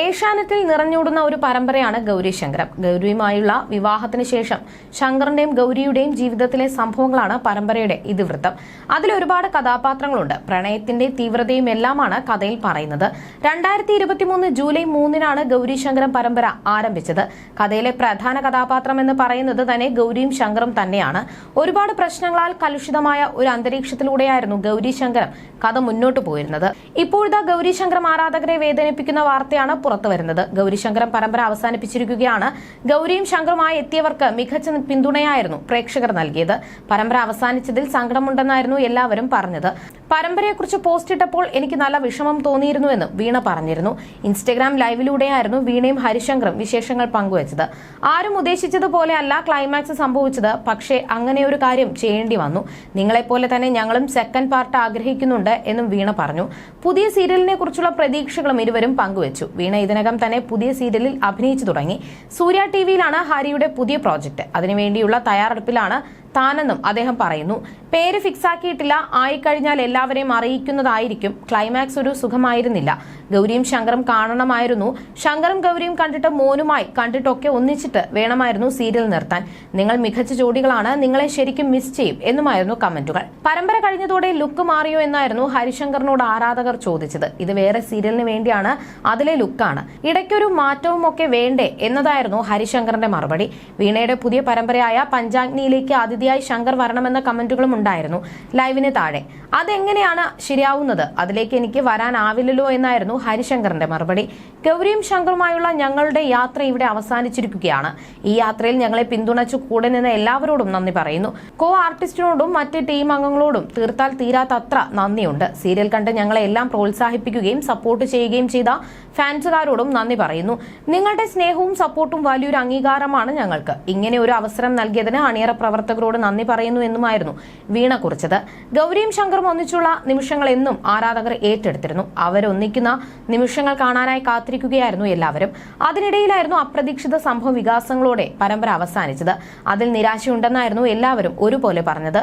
ഏഷ്യാനെറ്റിൽ നിറഞ്ഞോടുന്ന ഒരു പരമ്പരയാണ് ഗൗരി ശങ്കരം. ഗൗരിയുമായുള്ള വിവാഹത്തിന് ശേഷം ശങ്കറിന്റെയും ഗൗരിയുടെയും ജീവിതത്തിലെ സംഭവങ്ങളാണ് പരമ്പരയുടെ ഇതിവൃത്തം. അതിൽ ഒരുപാട് കഥാപാത്രങ്ങളുണ്ട്. പ്രണയത്തിന്റെ തീവ്രതയും എല്ലാമാണ് കഥയിൽ പറയുന്നത്. രണ്ടായിരത്തി ഇരുപത്തിമൂന്ന് ജൂലൈ മൂന്നിനാണ് ഗൗരി ശങ്കരം പരമ്പര ആരംഭിച്ചത്. കഥയിലെ പ്രധാന കഥാപാത്രം എന്ന് പറയുന്നത് തന്നെ ഗൗരിയും ശങ്കറും തന്നെയാണ്. ഒരുപാട് പ്രശ്നങ്ങളാൽ കലുഷിതമായ ഒരു അന്തരീക്ഷത്തിലൂടെയായിരുന്നു ഗൗരി ശങ്കരം കഥ മുന്നോട്ട് പോയിരുന്നത്. ഇപ്പോഴത്തെ ഗൗരി ശങ്കരം ആരാധകരെ വേദനിപ്പിക്കുന്ന വാർത്തയാണ് പുറത്തു വരുന്നത്. ഗൗരിശങ്കരം പരമ്പര അവസാനിപ്പിച്ചിരിക്കുകയാണ്. ഗൗരിയും ശങ്കറുമായി എത്തിയവർക്ക് മികച്ച പിന്തുണയായിരുന്നു പ്രേക്ഷകർ നൽകിയത്. പരമ്പര അവസാനിച്ചതിൽ സങ്കടമുണ്ടെന്നായിരുന്നു എല്ലാവരും പറഞ്ഞത്. പരമ്പരയെക്കുറിച്ച് പോസ്റ്റ് ഇട്ടപ്പോൾ എനിക്ക് നല്ല വിഷമം തോന്നിയിരുന്നുവെന്ന് വീണ പറഞ്ഞിരുന്നു. ഇൻസ്റ്റഗ്രാം ലൈവിലൂടെയായിരുന്നു വീണയും ഹരിശങ്കറും വിശേഷങ്ങൾ പങ്കുവച്ചത്. ആരും ഉദ്ദേശിച്ചതുപോലെ അല്ല ക്ലൈമാക്സ് സംഭവിച്ചത്. പക്ഷേ അങ്ങനെ ഒരു കാര്യം ചെയ്യേണ്ടി വന്നു. നിങ്ങളെപ്പോലെ തന്നെ ഞങ്ങളും സെക്കൻഡ് പാർട്ട് ആഗ്രഹിക്കുന്നുണ്ട് എന്നും വീണ പറഞ്ഞു. പുതിയ സീരിയലിനെ കുറിച്ചുള്ള പ്രതീക്ഷകളും ഇരുവരും പങ്കുവച്ചു. വീണ ഇതിനകം തന്നെ പുതിയ സീരിയലിൽ അഭിനയിച്ചു തുടങ്ങി. സൂര്യ ടി വിയിലാണ് ഹാരിയുടെ പുതിയ പ്രോജക്റ്റ് അതിനുവേണ്ടിയുള്ള തയ്യാറെടുപ്പിലാണ് താനെന്നും അദ്ദേഹം പറയുന്നു. പേര് ഫിക്സാക്കിയിട്ടില്ല. ആയിക്കഴിഞ്ഞാൽ എല്ലാവരെയും അറിയിക്കുന്നതായിരിക്കും. ക്ലൈമാക്സ് ഒരു സുഖമായിരുന്നില്ല. ഗൗരിയും ശങ്കറും കാണണമായിരുന്നു. ശങ്കറും ഗൗരിയും കണ്ടിട്ട് മോനുമായി കണ്ടിട്ടൊക്കെ ഒന്നിച്ചിട്ട് വേണമായിരുന്നു സീരിയൽ നിർത്താൻ. നിങ്ങൾ മികച്ച ജോഡികളാണ്. നിങ്ങളെ ശരിക്കും മിസ് ചെയ്യും എന്നുമായിരുന്നു കമന്റുകൾ. പരമ്പര കഴിഞ്ഞതോടെ ലുക്ക് മാറിയോ എന്നായിരുന്നു ഹരിശങ്കറിനോട് ആരാധകർ ചോദിച്ചത്. ഇത് വേറെ സീരിയലിന് വേണ്ടിയാണ്. അതിലെ ലുക്കാണ്. ഇടയ്ക്കൊരു മാറ്റവും ഒക്കെ വേണ്ടേ എന്നതായിരുന്നു ഹരിശങ്കറിന്റെ മറുപടി. വീണയുടെ പുതിയ പരമ്പരയായ പഞ്ചാഗ്നിയിലേക്ക് അതിഥിയായി ശങ്കർ വരണമെന്ന കമന്റുകളും ഉണ്ടായിരുന്നു. ലൈവിന് താഴെ. അതെങ്ങനെയാണ് ശരിയാവുന്നത്? അതിലേക്ക് എനിക്ക് വരാനാവില്ലല്ലോ എന്നായിരുന്നു ഹരിശങ്കറിന്റെ മറുപടി. ഗൗരിയും ശങ്കറുമായുള്ള ഞങ്ങളുടെ യാത്ര ഇവിടെ അവസാനിച്ചിരിക്കുകയാണ്. ഈ യാത്രയിൽ ഞങ്ങളെ പിന്തുണച്ചു കൂടെ നിന്ന് എല്ലാവരോടും നന്ദി പറയുന്നു. കോ ആർട്ടിസ്റ്റിനോടും മറ്റ് ടീം അംഗങ്ങളോടും തീർത്താൽ തീരാത്തത്ര നന്ദിയുണ്ട്. സീരിയൽ കണ്ട് ഞങ്ങളെ എല്ലാം പ്രോത്സാഹിപ്പിക്കുകയും സപ്പോർട്ട് ചെയ്യുകയും ചെയ്ത ഫാൻസുകാരോടും നന്ദി പറയുന്നു. നിങ്ങളുടെ സ്നേഹവും സപ്പോർട്ടും വലിയൊരു അംഗീകാരമാണ് ഞങ്ങൾക്ക്. ഇങ്ങനെ ഒരു അവസരം നൽകിയതിന് അണിയറ പ്രവർത്തകരോട് നന്ദി പറയുന്നു എന്നുമായിരുന്നു വീണ കുറിച്ചത്. ഗൗരിയും ശങ്കറും ഒന്നിച്ചുള്ള നിമിഷങ്ങൾ എന്നും ആരാധകർ ഏറ്റെടുത്തിരുന്നു. അവരൊന്നിക്കുന്ന നിമിഷങ്ങൾ കാണാനായി കാത്തിരിക്കുകയായിരുന്നു എല്ലാവരും. അതിനിടയിലായിരുന്നു അപ്രതീക്ഷിത സംഭവ വികാസങ്ങളോടെ പരമ്പര അവസാനിച്ചത്. അതിൽ നിരാശയുണ്ടെന്നായിരുന്നു എല്ലാവരും ഒരുപോലെ പറഞ്ഞത്.